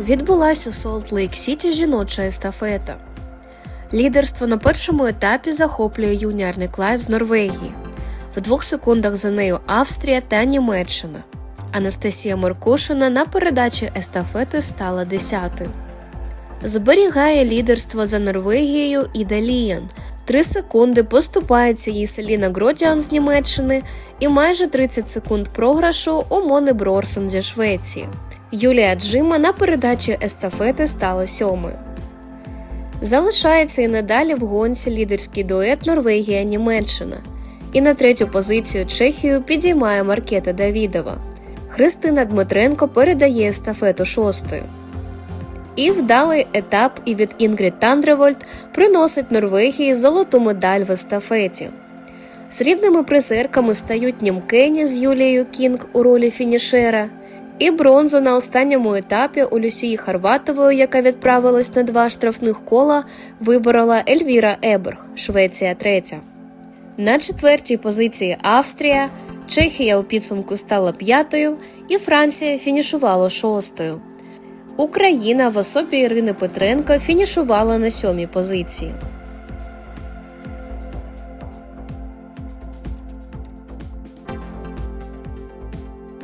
відбулась у Солт-Лейк Сіті жіноча естафета. Лідерство на першому етапі захоплює юніорний Клайв з Норвегії. В двох секундах за нею Австрія та Німеччина. Анастасія Меркушина на передачі естафети стала десятою. Зберігає лідерство за Норвегією і Даліян. Три секунди поступається їй Селіна Гродіан з Німеччини і майже 30 секунд програшу у Мони Брорсон зі Швеції. Юлія Джима на передачі естафети стала сьомою. Залишається і надалі в гонці лідерський дует Норвегія-Німеччина. І на третю позицію Чехію підіймає Маркета Давідова. Христина Дмитренко передає естафету шостою. І вдалий етап і від Інгрід Тандревольд приносить Норвегії золоту медаль в естафеті. Срібними призерками стають Німкені з Юлією Кінг у ролі фінішера, і бронзу на останньому етапі у Люсії Харватової, яка відправилась на два штрафних кола, виборола Ельвіра Еберг, Швеція третя. На четвертій позиції Австрія, Чехія у підсумку стала п'ятою, і Франція фінішувала шостою. Україна в особі Ірини Петренко фінішувала на сьомій позиції.